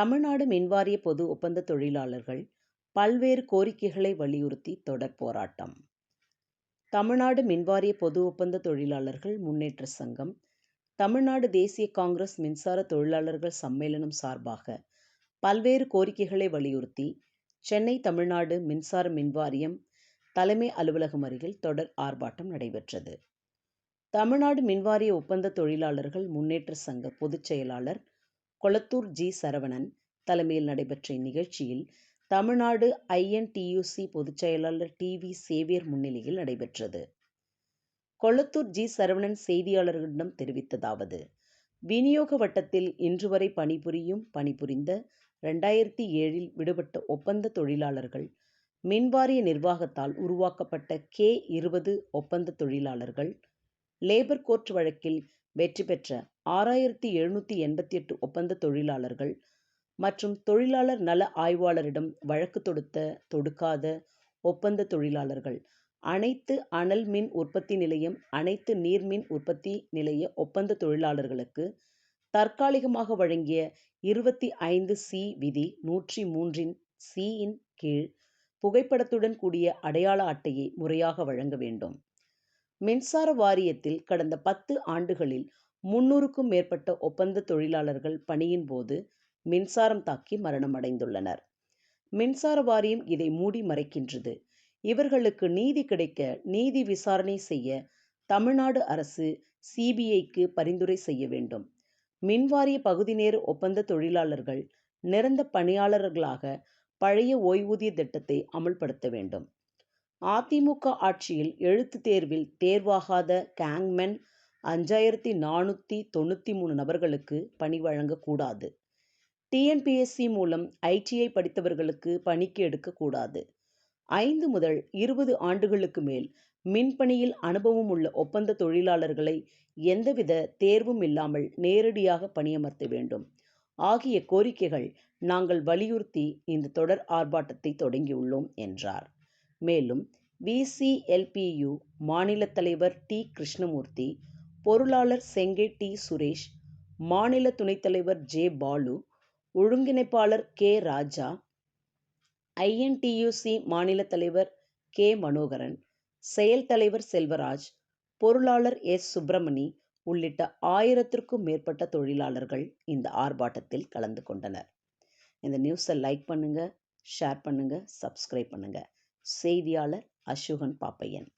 தமிழ்நாடு மின்வாரிய பொது ஒப்பந்த தொழிலாளர்கள் பல்வேறு கோரிக்கைகளை வலியுறுத்தி தொடர் போராட்டம். தமிழ்நாடு மின்வாரிய பொது ஒப்பந்த தொழிலாளர்கள் முன்னேற்ற சங்கம் தமிழ்நாடு தேசிய காங்கிரஸ் மின்சார தொழிலாளர்கள் சம்மேளனம் சார்பாக பல்வேறு கோரிக்கைகளை வலியுறுத்தி சென்னை தமிழ்நாடு மின்சார மின்வாரியம் தலைமை அலுவலகம் அருகில் தொடர் ஆர்ப்பாட்டம் நடைபெற்றது. தமிழ்நாடு மின்வாரிய ஒப்பந்த தொழிலாளர்கள் முன்னேற்ற சங்க பொதுச் செயலாளர் கொளத்தூர் ஜி. சரவணன் தலைமையில் நடைபெற்ற இந்நிகழ்ச்சியில் தமிழ்நாடு ஐஎன்டியூசி பொதுச் செயலாளர் டி. வி. சேவியர் முன்னிலையில் நடைபெற்றது. கொளத்தூர் ஜி. சரவணன் செய்தியாளர்களிடம் தெரிவித்ததாவது விநியோக வட்டத்தில் இன்று வரை பணிபுரியும் பணிபுரிந்த ரெண்டாயிரத்தி ஏழில் விடுபட்ட ஒப்பந்த தொழிலாளர்கள் மின்வாரிய நிர்வாகத்தால் உருவாக்கப்பட்ட கே இருபது ஒப்பந்த தொழிலாளர்கள் லேபர் கோர்ட் வழக்கில் வெற்றி பெற்ற ஆறாயிரத்தி எழுநூற்றி எண்பத்தி எட்டு ஒப்பந்த தொழிலாளர்கள் மற்றும் தொழிலாளர் நல ஆய்வாளரிடம் வழக்கு தொடுத்த தொடுக்காத ஒப்பந்த தொழிலாளர்கள். அனைத்து அனல் மின் உற்பத்தி நிலையம் அனைத்து நீர்மின் உற்பத்தி நிலைய ஒப்பந்த தொழிலாளர்களுக்கு தற்காலிகமாக வழங்கிய இருபத்தி ஐந்து சி விதி நூற்றி மூன்றின் சியின் கீழ் புகைப்படத்துடன் கூடிய அடையாள அட்டையை முறையாக வழங்க வேண்டும். மின்சார வாரியத்தில் கடந்த பத்து ஆண்டுகளில் முன்னூறுக்கும் மேற்பட்ட ஒப்பந்த தொழிலாளர்கள் பணியின் போது மின்சாரம் தாக்கி மரணம் அடைந்துள்ளனர் மின்சார வாரியம் இதை மூடி மறைக்கின்றது. இவர்களுக்கு நீதி கிடைக்க நீதி விசாரணை செய்ய தமிழ்நாடு அரசு சிபிஐக்கு பரிந்துரை செய்ய வேண்டும். மின்வாரிய பகுதி நேர ஒப்பந்த தொழிலாளர்கள் நிரந்த பணியாளர்களாக பழைய ஓய்வூதிய திட்டத்தை அமல்படுத்த வேண்டும். அதிமுக ஆட்சியில் எழுத்து தேர்வில் தேர்வாகாத கேங்மென் அஞ்சாயிரத்தி நானூற்றி தொண்ணூற்றி மூணு நபர்களுக்கு பணி வழங்கக்கூடாது. டிஎன்பிஎஸ்சி மூலம் ஐடிஐ படித்தவர்களுக்கு பணிக்கு எடுக்கக்கூடாது. ஐந்து முதல் இருபது ஆண்டுகளுக்கு மேல் மின்பணியில் அனுபவம் உள்ள ஒப்பந்த தொழிலாளர்களை எந்தவித தேர்வும் இல்லாமல் நேரடியாக பணியமர்த்த வேண்டும். ஆகிய கோரிக்கைகள் நாங்கள் வலியுறுத்தி இந்த தொடர் ஆர்ப்பாட்டத்தை தொடங்கியுள்ளோம் என்றார். மேலும் விசிஎல்பியு மாநில தலைவர் டி. கிருஷ்ணமூர்த்தி பொருளாளர் செங்கை டி. சுரேஷ் மாநில துணைத் தலைவர் ஜே. பாலு ஒருங்கிணைப்பாளர் கே. ராஜா ஐஎன்டியூசி மாநில தலைவர் கே. மனோகரன் செயல் தலைவர் செல்வராஜ் பொருளாளர் எஸ். சுப்பிரமணி உள்ளிட்ட ஆயிரத்திற்கும் மேற்பட்ட தொழிலாளர்கள் இந்த ஆர்ப்பாட்டத்தில் கலந்து கொண்டனர். இந்த நியூஸை லைக் பண்ணுங்க ஷேர் பண்ணுங்க சப்ஸ்கிரைப் பண்ணுங்க. செய்தியாளர் அசோகன் பாப்பையன்.